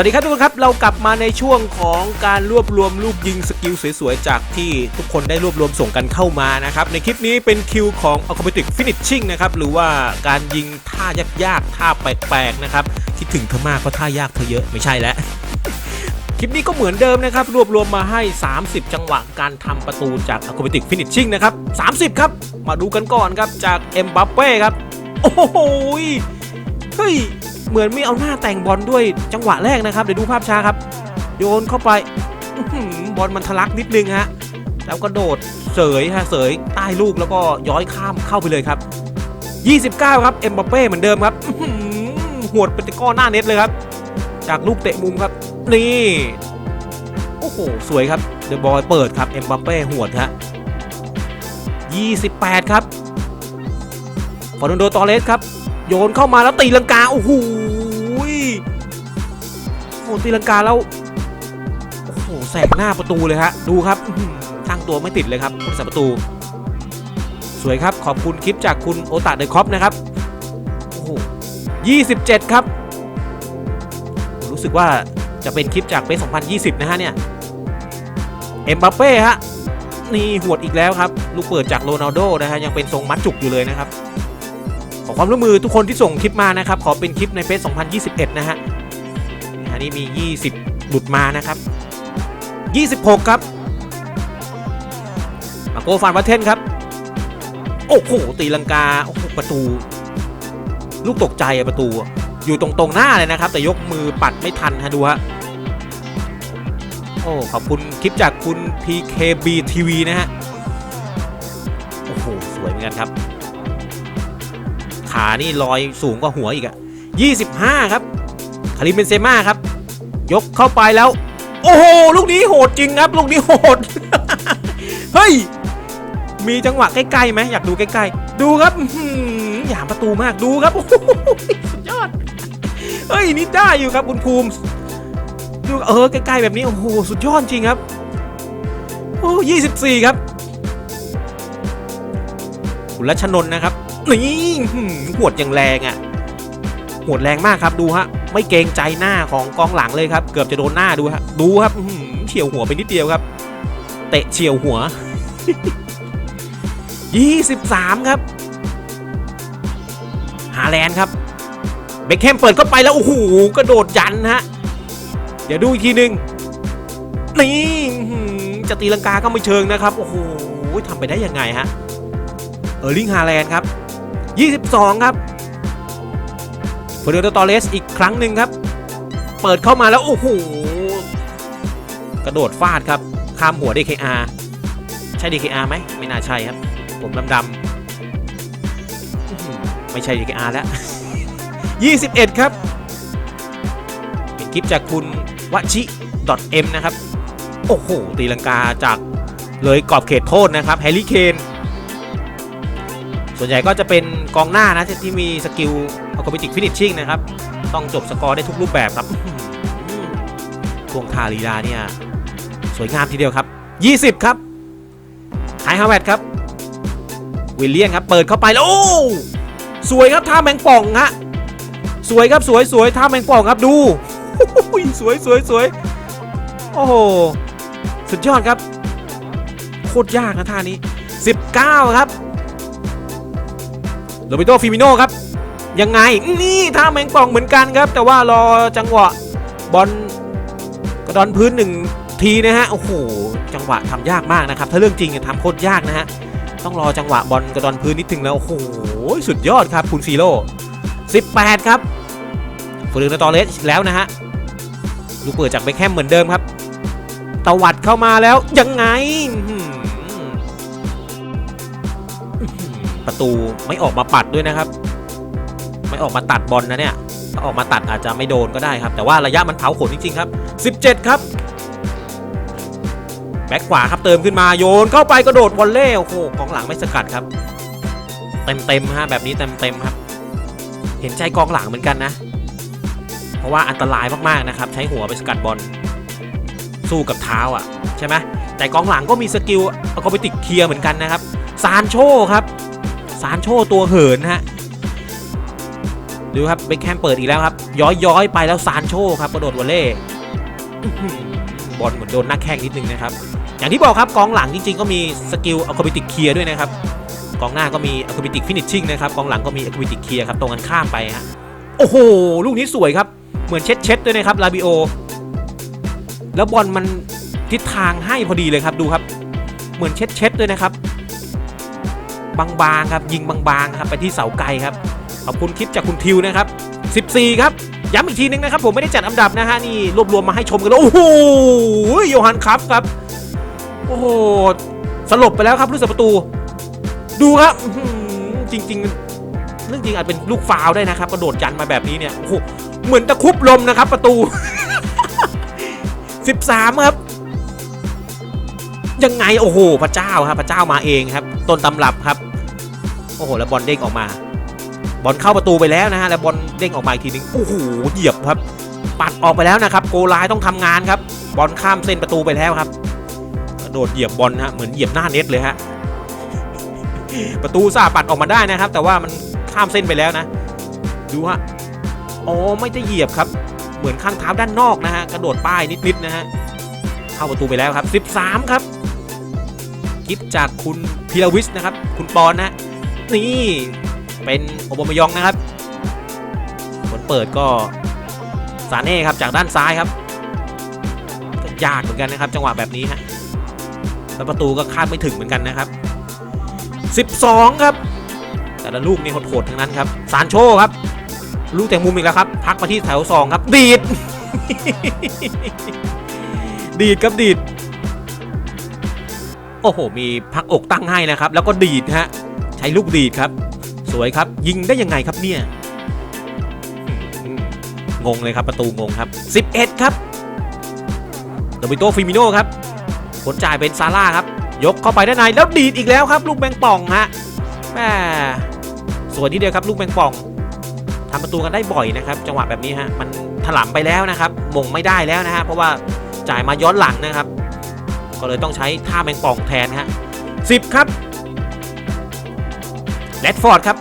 วัสดีครับทุกคนครับ เรากลับมาในช่วงของการรวบรวมลูกยิงสกิลสวยๆ จากที่ทุกคนได้รวบรวมส่งกันเข้ามานะครับ ในคลิปนี้เป็นคิวของ Automatic Finishing นะครับ หรือว่าการยิงท่ายากๆ ท่าแปลกๆ นะครับ คิดถึงเธอมากก็ท่ายากเธอเยอะไม่ใช่แล้ว คลิปนี้ก็เหมือนเดิมนะครับ รวบรวมมาให้ 30 จังหวะการทำประตูจาก Automatic Finishing นะครับ 30 ครับ มาดูกันก่อนครับจากเอ็มบัปเป้ครับ โอ้โหเฮ้ย เหมือนไม่เอาหน้าแต่งบอลด้วยจังหวะแรกนะครับ เดี๋ยวดูภาพช้าครับ โยนเข้าไปอบอลมันทะลักนิดนึงฮะ แล้วก็โดดเสยฮะเสยใต้ลูกแล้วก็ย้อยข้ามเข้าไปเลยครับ 29 ครับเอ็มบัปเป้เหมือนเดิมครับหวดเป็นตะก้อหน้าเน็ตเลยครับ จากลูกเตะมุมครับ นี่โอ้โหสวยครับเดอะบอยเปิดครับเอ็มบัปเป้หวดฮะ28 ครับฟอร์นโดตอเรสครับ โยนเข้ามาแล้วตีลังกา โอ้โหโอ้โหตีลังกาแล้ว โอ้โห แสกหน้าประตูเลยฮะ ดูครับตั้งตัวไม่ติดเลยครับผู้รักษาประตู สวยครับ ขอบคุณคลิปจากคุณโอตาเดคอปนะครับ โอ้โห27ครับ รู้สึกว่าจะเป็นคลิปจากเบส2020 นะฮะเนี่ย เอ็มบัปเป้ฮะ นี่หวดอีกแล้วครับ ลูกเปิดจากโรนัลโดนะฮะ ยังเป็นทรงมัดจุกอยู่เลยนะครับ ความร่วมมือทุกคนที่ส่งคลิปมานะครับ ขอเป็นคลิปในเฟซ2021 นะฮะอันนี้มี 20 หลุดมานะครับ 26 ครับมาโกฟันวัตเทนครับ โอ้โห ตีลังกา โอ้โห ประตู ลูกตกใจอะประตู อยู่ตรงตรงๆหน้าเลยนะครับ แต่ยกมือปัดไม่ทันฮะดูฮะ โอ้ ขอบคุณคลิปจากคุณ PKB TV นะฮะ โอ้โห สวยเหมือนกันครับ ขานี่ลอยสูงกว่าหัวอีกอะ25 ครับคาริมเบนเซม่าครับ ยกเข้าไปแล้ว โอ้โห ลูกนี้โหดจริงครับ ลูกนี้โหด เฮ้ย มีจังหวะใกล้ๆไหมอยากดูใกล้ๆ ดูครับหยามประตูมากดูครับสุดยอด เฮ้ยนี่ได้อยู่ครับคุณภูมิดูเออใกล้ๆแบบนี้ โอ้โห สุดยอดจริงครับโอ้24ครับคุณรัชนนท์นะครับ นี่หือหวดอย่างแรงอะ่ะหวดแรงมากครับดูฮะไม่เกรงใจหน้าของกองหลังเลยครับ เกือบจะโดนหน้าดูฮะดูครับเฉียวหัวไปนิดเดียวครับ เตะเฉียวหัว 23 ครับฮาแลนด์ครับเบคแฮมเปิดเข้าไปแล้วโอ้โหกระโดดยันฮะเดี๋ยวดูอีกทีหนึ่งนี่หือจะตีลังกาก็ไม่เชิงนะครับ โอ้โหทำไปได้ยังไงฮะเออร์ลิงฮาแลนด์ครับ 22 ครับเฟอร์นันโดตอเรสอีกครั้งหนึ่งครับ เปิดเข้ามาแล้ว โอ้โห กระโดดฟาดครับ ข้ามหัว DKR ใช่ DKR ไหมไม่น่าใช่ครับ ผมดำๆไม่ใช่ DKR แล้ว 21 ครับ เป็นคลิปจากคุณวชิ .m นะครับ โอ้โห ตีลังกาจากเลยกรอบเขตโทษนะครับ แฮร์รี่เคน ส่วนใหญ่ก็จะเป็นกองหน้านะที่มีสกิลอ u โ o มิติกฟินิชชิ่งนะครับ ต้องจบสกอร์ได้ทุกรูปแบบครับอื้อหือช่วงทาลีลาเนี่ยสวยงามทีเดียวครับ 20 ครับไฮฮาวเวดครับ วิลเลียนครับ เปิดเข้าไปแล้วโอ้สวยครับท่าแมงป่องฮะสวยครับสวยสวยท่าแมงป่องครับดูสวยสวยสวยโอ้โหสุดยอดครับ โคตรยากนะท่านี้ 19 ครับ โรเบโตฟิมิโนครับ ยังไงนี่ท่าแมงป่องเหมือนกันครับ แต่ว่ารอจังหวะบอลกระดอนพื้นหนึ่งทีนะฮะ โอ้โห จังหวะทำยากมากนะครับ ถ้าเรื่องจริงเนี่ยทำโคตรยากนะฮะ ต้องรอจังหวะบอลกระดอนพื้นนิดนึงแล้ว โอ้โห สุดยอดครับคุณซีโร่18 ครับฟอร์นันโดตอเรสแล้วนะฮะ ลูกเปิดจากเบคแฮมเหมือนเดิมครับ ตวัดเข้ามาแล้วยังไง ประตูไม่ออกมาปัดด้วยนะครับ ไม่ออกมาตัดบอลนะเนี่ยถ้าออกมาตัดอาจจะไม่โดนก็ได้ครับ แต่ว่าระยะมันเผาขนจริงๆครับ 17 ครับ แบ็คขวาครับเติมขึ้นมาโยนเข้าไปกระโดดวอลเล่โอ้โหกองหลังไม่สกัดครับ เต็มๆฮะแบบนี้เต็มๆครับ เห็นใจกองหลังเหมือนกันนะ เพราะว่าอันตรายมากๆนะครับ ใช้หัวไปสกัดบอลสู้กับเท้าอะใช่ไหมแต่กองหลังก็มีสกิลเอาเขาไปติดเคลียร์เหมือนกันนะครับซานโชครับ ซานโชตัวเหินฮะดูครับเบคแฮมเปิดอีกแล้วครับ ย้อยย้อยๆไปแล้วซานโชครับกระโดดวอลเล่บอลเหมือนโดนหน้าแข้งนิดนึงนะครับ อย่างที่บอกครับกองหลังจริงๆ ก็มีสกิลอะคอบิติกเคลียร์ด้วยนะครับกองหน้าก็มีอะคอบิติกฟินิชชิ่งนะครับกองหลังก็มีอะคอบิติกเคลียร์ครับตรงกันข้ามไปฮะโอ้โหลูกนี้สวยครับเหมือนเช็ดเช็ดด้วยนะครับลาบิโอแล้วบอลมันทิศทางให้พอดีเลยครับดูครับ เหมือนเช็ดเช็ดด้วยนะครับ บางๆครับยิงบางๆครับไปที่เสาไกลครับขอบคุณคลิปจากคุณทิวนะครับ 14 ครับย้ำอีกทีนึงนะครับผมไม่ได้จัดอันดับนะฮะนี่รวบรวมมาให้ชมกันแล้วโอ้โหโยฮันครับครับโอ้โหสลบไปแล้วครับลูกเสาประตู ดูครับอื้อหือจริง ๆ เรื่องจริงอาจเป็นลูกฟาวได้นะครับกระโดดยันมาแบบนี้เนี่ยโอ้โหเหมือนตะคุบลมนะครับ ประตู 13 ครับ ยังไงโอ้โห พระเจ้าครับ พระเจ้ามาเองครับ ต้นตำรับครับ โอ้โหแล้วบอลเด้งออกมา บอลเข้าประตูไปแล้วนะฮะแล้วบอลเด้งออกมาอีกทีนึงโอ้โหเหยียบครับ ปัดออกไปแล้วนะครับ โกลายต้องทำงานครับ บอลข้ามเส้นประตูไปแล้วครับกระโดดเหยียบบอลฮะเหมือนเหยียบหน้าเน็ตเลยฮะประตูซาปัดออกมาได้นะครับ แต่ว่ามันข้ามเส้นไปแล้วนะ ดูฮะอ๋อไม่ได้เหยียบครับ เหมือนข้างเท้าด้านนอกนะฮะกระโดดป้ายนิดๆนะฮะเข้าประตูไปแล้วครับ 13 ครับคิดจากคุณพีรวิชนะครับ คุณปอนนะ นี่เป็นโอบามายองนะครับผลเปิดก็ซาเน่ครับจากด้านซ้ายครับยากเหมือนกันนะครับ จังหวะแบบนี้ฮะแล้วประตูก็คาดไม่ถึงเหมือนกันนะครับ 12 ครับ แต่ละลูกนี่โหดๆทั้งนั้นครับซานโชครับ ลูกแต่มุมอีกแล้วครับพักมาที่แถว2ครับ ดีด ดีดครับดีด โอ้โห มีพักอกตั้งให้นะครับ แล้วก็ดีดฮะ ใช้ลูกดีดครับ สวยครับ ยิงได้ยังไงครับเนี่ย งงเลยครับประตูงงครับ 11 ครับโดบิโตฟิมิโนครับผลจ่ายเป็นซาร่าครับ ยกเข้าไปด้านในแล้วดีดอีกแล้วครับ ลูกแบงป่องฮะแหมสวยทีเดียวครับ ลูกแบงป่องทำประตูกันได้บ่อยนะครับ จังหวะแบบนี้ฮะมันถลำไปแล้วนะครับมงไม่ได้แล้วนะฮะเพราะว่าจ่ายมาย้อนหลังนะครับ ก็เลยต้องใช้ท่าแมงป่องแทนฮะ10ครับ แรดฟอร์ดครับ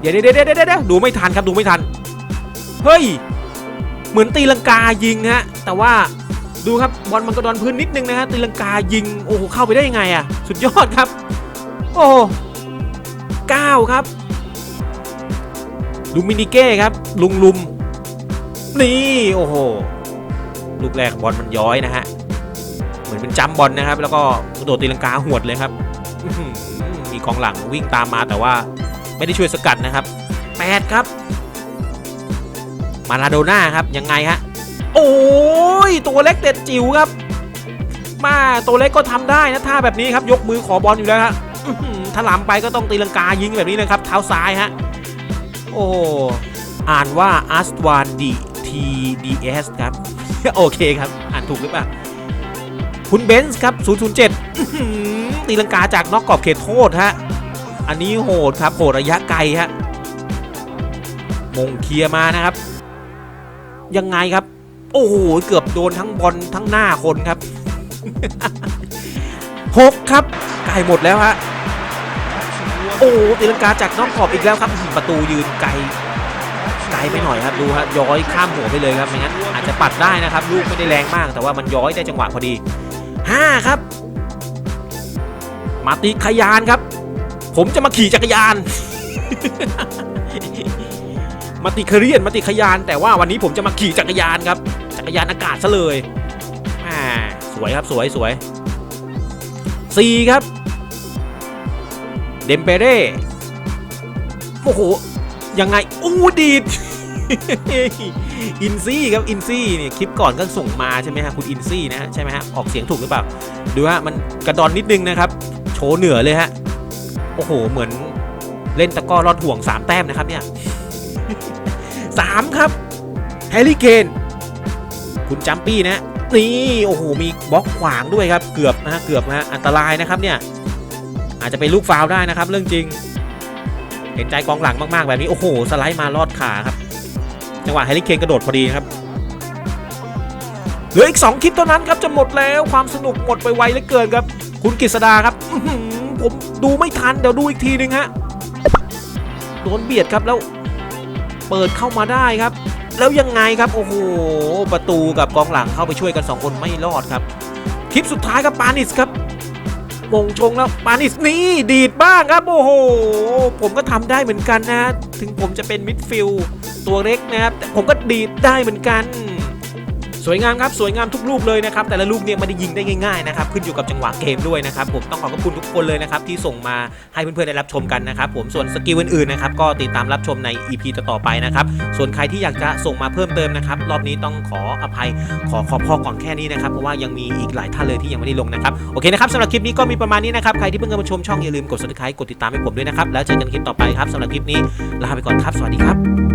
เดี๋ยวเดี๋ยวเดี๋ยวเดี๋ยวเดี๋ยวดูไม่ทันครับดูไม่ทัน เฮ้ย เหมือนตีลังกายิงฮะ แต่ว่าดูครับบอลมันกระดอนพื้นนิดนึงนะฮะตีลังกายิงโอ้โหเข้าไปได้ยังไงอะสุดยอดครับ โอ้เก้าครับลูมินิเก้ครับ ลุงลุมนี่โอ้โหลูกแรกบอลมันย้อยนะฮะ เหมือนเป็นจัมบอลนะครับ แล้วก็กระโดดตีลังกาหวดเลยครับ มีกองหลังวิ่งตามมาแต่ว่าไม่ได้ช่วยสกัดนะครับ8ครับ มาลาโดน่าครับยังไงฮะโอ้ยตัวเล็กเด็ดจิ๋วครับ มาตัวเล็กก็ทำได้นะท่าแบบนี้ครับยกมือขอบอลอยู่แล้วฮะอื้อหือถลำไปก็ต้องตีลังกายิงแบบนี้นะครับเท้าซ้ายฮะโอ้อ่านว่าอัสวานดีทีดีเอสครับ โอเคครับ อ่านถูกหรือเปล่า คุณเบนซ์ครับ 007 ตีลังกาจากนอกกรอบเขตโทษฮะ อันนี้โหดครับโหดระยะไกลฮะ มงเคลียร์มานะครับ ยังไงครับ โอ้โห เกือบโดนทั้งบอลทั้งหน้าคนครับหกครับใกล้หมดแล้วฮะ โอ้ตีลังกาจากนอกกรอบอีกแล้วครับประตูยืนไกลไกลไปหน่อยครับดูฮะย้อยข้ามหัวไปเลยครับไม่งั้นอาจจะปัดได้นะครับ ลูกไม่ได้แรงมากแต่ว่ามันย้อยได้จังหวะพอดีห้าครับ มาติขยานครับ ผมจะมาขี่จักรยาน มาติเคเรียนมาติขยาน แต่ว่าวันนี้ผมจะมาขี่จักรยานครับ จักรยานอากาศซะเลยอ่าสวยครับสวยสวยสี่ครับเดมเปเร่โอ้โหยังไงอู้ดีดอินซี่ครับอินซี่เนี่ยคลิปก่อนก็ส่งมาใช่ไหมฮะคุณอินซี่นะฮะใช่ไหมฮะออกเสียงถูกหรือเปล่าดูฮะมันกระดอนนิดนึงนะครับ ชว์เหนือเลยฮะ โอ้โห เหมือนเล่นตะก้อรอดห่วง 3 แต้มนะครับเนี่ย 3 ครับแฮร์รี่เคนคุณจัมปี้นะ นี่ โอ้โห มีบล็อกขวางด้วยครับ เกือบนะฮะ เกือบนะฮะ อันตรายนะครับเนี่ย อาจจะเป็นลูกฟาวได้นะครับ เรื่องจริง เห็นใจกองหลังมากๆ แบบนี้ โอ้โห สไลด์มาลอดขาครับ จังหวะแฮร์รี่เคนกระโดดพอดีครับ เหลืออีก 2 คลิปเท่านั้นครับ จะหมดแล้ว ความสนุกหมดไปไวเหลือเกินครับ คุณกฤษดาครับผมดูไม่ทันเดี๋ยวดูอีกทีนึงฮะโดนเบียดครับแล้ว เปิดเข้ามาได้ครับ แล้วยังไงครับโอ้โหประตูกับกองหลังเข้าไปช่วยกัน 2 คนไม่รอดครับ คลิปสุดท้ายครับปานิสครับมงชงแล้วปานิสนี่ดีดบ้างครับโอ้โหผมก็ทำได้เหมือนกันนะ ถึงผมจะเป็นมิดฟิลด์ตัวเล็กนะครับแต่ผมก็ดีดได้เหมือนกัน สวยงามครับสวยงามทุกลูกเลยนะครับแต่ละลูกเนี่ยไม่ได้ยิงได้ง่ายๆนะครับขึ้นอยู่กับจังหวะเกมด้วยนะครับผมต้องขอขอบคุณทุกคนเลยนะครับที่ส่งมาให้เพื่อนๆได้รับชมกันนะครับผมส่วนสกิลอื่นๆนะครับก็ติดตามรับชมใน EP ต่อๆไปนะครับส่วนใครที่อยากจะส่งมาเพิ่มเติมนะครับรอบนี้ต้องขออภัยขอขอพอก่อนแค่นี้นะครับเพราะว่ายังมีอีกหลายท่านเลยที่ยังไม่ได้ลงนะครับโอเคนะครับสำหรับคลิปนี้ก็มีประมาณนี้นะครับใครที่เพิ่งมาชมช่องอย่าลืมกด subscribe กดติดตามให้ผมด้วยนะครับแล้วเจอกันคลิปต่อไปครับสำหรับคลิปนี้ลาไปก่อนครับสวัสดีครับ